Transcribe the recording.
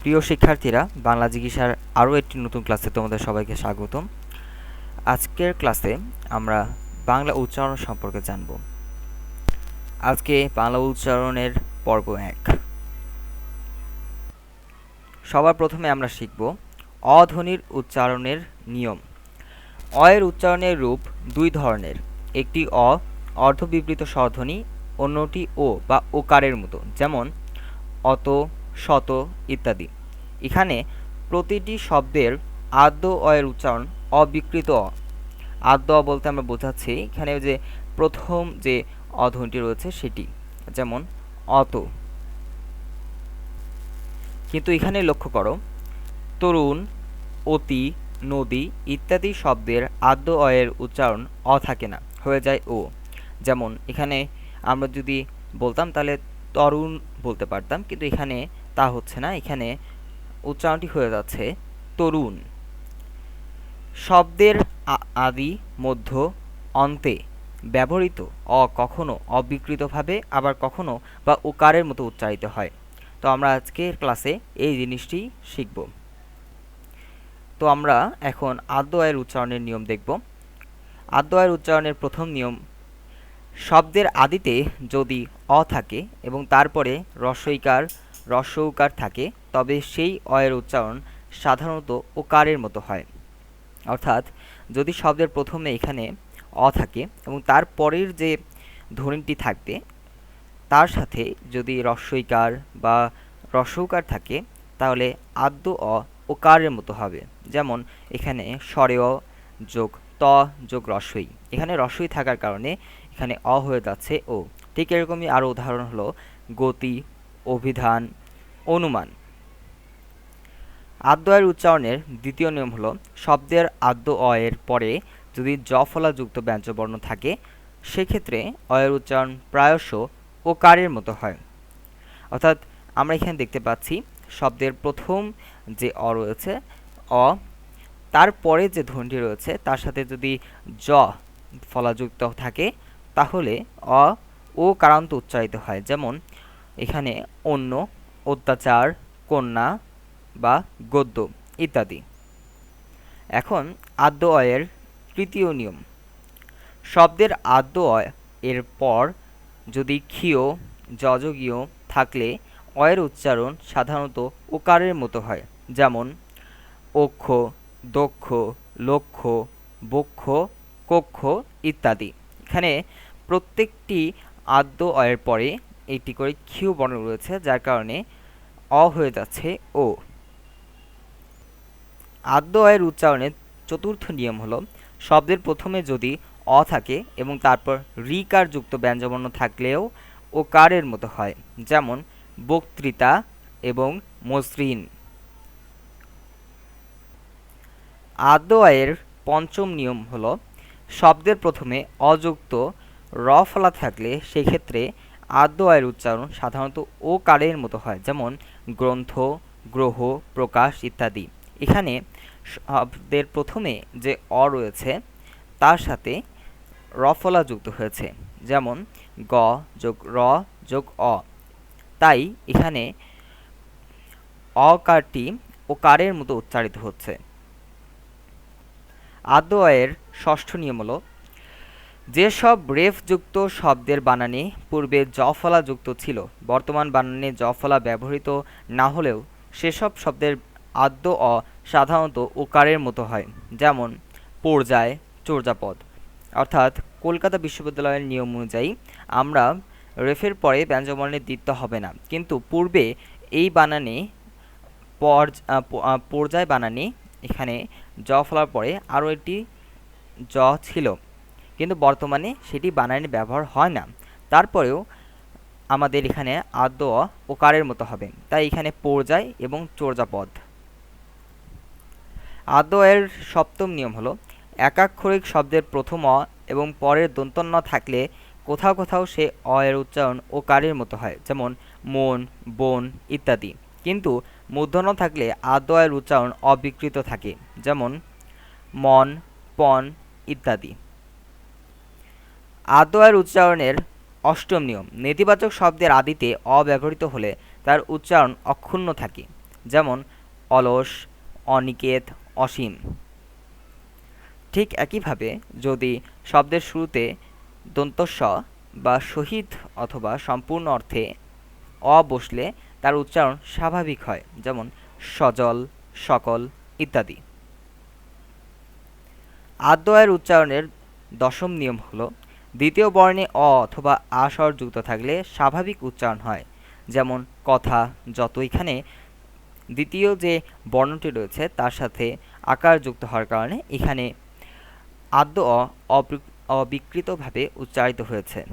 প্রিয় শিক্ষার্থীরা, বাংলা চিকিৎসার আরও একটি নতুন ক্লাসে তোমাদের সবাইকে স্বাগতম। আজকের ক্লাসে আমরা বাংলা উচ্চারণ সম্পর্কে জানব। আজকে বাংলা উচ্চারণের পর্ব এক। সবার প্রথমে আমরা শিখব অধ্বনির উচ্চারণের নিয়ম। অয়ের উচ্চারণের রূপ দুই ধরনের, একটি অ, অর্ধবিবৃত স্বরধ্বনি, অন্যটি ও বা ওকারের মতো। যেমন, অত শত ইত্যাদি। এখানে প্রতিটি শব্দের আদ্য অয়ের উচ্চারণ অবিকৃত। অ আদ্য বলতে আমরা বোঝাচ্ছি এখানে যে প্রথম যে অধ্বনিটি রয়েছে সেটি, যেমন অত। কিন্তু এখানে লক্ষ্য করো, তরুণ, অতি, নদী ইত্যাদি শব্দের আদ্য অয়ের উচ্চারণ অ থাকে না, হয়ে যায় ও। যেমন এখানে আমরা যদি বলতাম তাহলে তরুণ বলতে পারতাম, কিন্তু এখানে তা হচ্ছে না, এখানে উচ্চারণটি হয়ে যাচ্ছে তরুণ। শব্দের আদি, মধ্য, অন্তে ব্যবহৃত অ কখনো অবিকৃতভাবে, আবার কখনো বা উকারের মতো উচ্চারিত হয়। তো আমরা আজকের ক্লাসে এই জিনিসটি শিখব। তো আমরা এখন আদ্য আয়ের উচ্চারণের নিয়ম দেখব। আদ্য আয়ের উচ্চারণের প্রথম নিয়ম, শব্দের আদিতে যদি অ থাকে এবং তারপরে রস্বইকার রস্যউকার থাকে, তবে সেই অয়ের উচ্চারণ সাধারণত ওকারের মতো হয়। অর্থাৎ যদি শব্দের প্রথমে এখানে অ থাকে এবং তার পরের যে ধ্বনিটি থাকবে, তার সাথে যদি রস্বইকার বা রস্যউকার থাকে, তাহলে আদ্য অ ওকারের মতো হবে। যেমন এখানে স্বরেয় যোগ ত যোগ রসই। এখানে রসই থাকার কারণে এখানে অ হয়ে যাচ্ছে ও। ঠিক এরকমই আরও উদাহরণ হলো গতি অভিধান, অনুমান। আদ্য অয়ের উচ্চারণের দ্বিতীয় নিয়ম হলো, শব্দের আদ্য অয়ের পরে যদি জ ফলাযুক্ত ব্যঞ্জবর্ণ থাকে, সেক্ষেত্রে অয়ের উচ্চারণ প্রায়শ ও কারের মতো হয়। অর্থাৎ আমরা এখানে দেখতে পাচ্ছি, শব্দের প্রথম যে অ রয়েছে, অ তারপরে যে ধ্বনিটি রয়েছে, তার সাথে যদি জ ফলাযুক্ত থাকে, তাহলে অ ও কারান্ত উচ্চারিত হয়। যেমন এখানে অন্য অত্যাচার, কন্যা বা গদ্য ইত্যাদি। এখন আদ্য অয়ের তৃতীয় নিয়ম। শব্দের আদ্য অয় এর পর যদি ক্ষীয় যজগীয় থাকলে অয়ের উচ্চারণ সাধারণত ওকারের মতো হয়, যেমন অক্ষ দক্ষ, লক্ষ, বক্ষ, কক্ষ ইত্যাদি। এখানে প্রত্যেকটি আদ্য অয়ের পরে একটি করে ক্ষীয় বর্ণ রয়েছে, যার কারণে অ হয়ে যাচ্ছে ও আদ্য অয়ের উচ্চারণের চতুর্থ নিয়ম হলো, শব্দের প্রথমে যদি অ থাকে এবং তারপর রিকার যুক্ত ব্যঞ্জবর্ণ থাকলেও ও কারের মতো হয়, যেমন বক্তৃতা এবং মসৃণ। আদ্য আয়ের পঞ্চম নিয়ম হল, শব্দের প্রথমে অযুক্ত র ফলা থাকলে সেক্ষেত্রে আদ্য আয়ের উচ্চারণ সাধারণত ও কারের মতো হয়, যেমন গ্রন্থ, গ্রহ, প্রকাশ ইত্যাদি। এখানে শব্দের প্রথমে যে অ রয়েছে, তার সাথে রফলা যুক্ত হয়েছে, যেমন গ যোগ র যোগ অ। তাই এখানে অকারটি ও কারের মতো উচ্চারিত হচ্ছে। আদ্য আয়ের ষষ্ঠ নিয়ম হলো যেসব রেফযুক্ত শব্দের বানানে পূর্বে জফলা যুক্ত ছিল, বর্তমান বানানে জফলা ব্যবহৃত না হলেও সেসব শব্দের আদ্য অ সাধারণত ওকারের মতো হয়, যেমন পর্যায়, চর্যাপদ। অর্থাৎ কলকাতা বিশ্ববিদ্যালয়ের নিয়ম অনুযায়ী আমরা রেফের পরে ব্যঞ্জনবর্ণের দিতে হবে না, কিন্তু পূর্বে এই বানানে পর্যায় বানানে এখানে জ ফলার পরে আরও একটি জ ছিল। কিন্তু বর্তমানে সেটি বানানে ব্যবহার হয় না। তারপরেও আমাদের এখানে আদ্য ওকারের মতো হবে। তাই এখানে পর্যায় এবং চর্যাপদ আদ্য এর সপ্তম নিয়ম হলো, একাক্ষরিক শব্দের প্রথম অ এবং পরের দন্তন্য থাকলে কোথাও কোথাও সে অ এর উচ্চারণ ও কারের মতো হয়, যেমন মন, বন ইত্যাদি। কিন্তু মূর্ধন্য থাকলে আদ্য এর উচ্চারণ অবিকৃত থাকে, যেমন মন, পন ইত্যাদি। আদ্য এর উচ্চারণের অষ্টম নিয়ম। নেতিবাচক শব্দের আদিতে অব্যবহৃত হলে তার উচ্চারণ অক্ষুণ্ণ থাকে, যেমন অলস, অনিকেত, অসীম। ঠিক একইভাবে যদি শব্দের শুরুতে দন্তস্ব বা শহীদ অথবা সম্পূর্ণ অর্থে অ বসলে তার উচ্চারণ স্বাভাবিক হয়, যেমন সজল, সকল ইত্যাদি। আদ্যয়ের উচ্চারণের দশম নিয়ম হলো দ্বিতীয় বর্ণে অ অথবা আসর যুক্ত থাকলে স্বাভাবিক উচ্চারণ হয়। যেমন, কথা, যত এখানে। দ্বিতীয় যে বর্ণটি রয়েছে, তার সাথে আকার যুক্ত হওয়ার কারণে এখানে আদ্য অ অবিকৃতভাবে উচ্চারিত হয়েছে।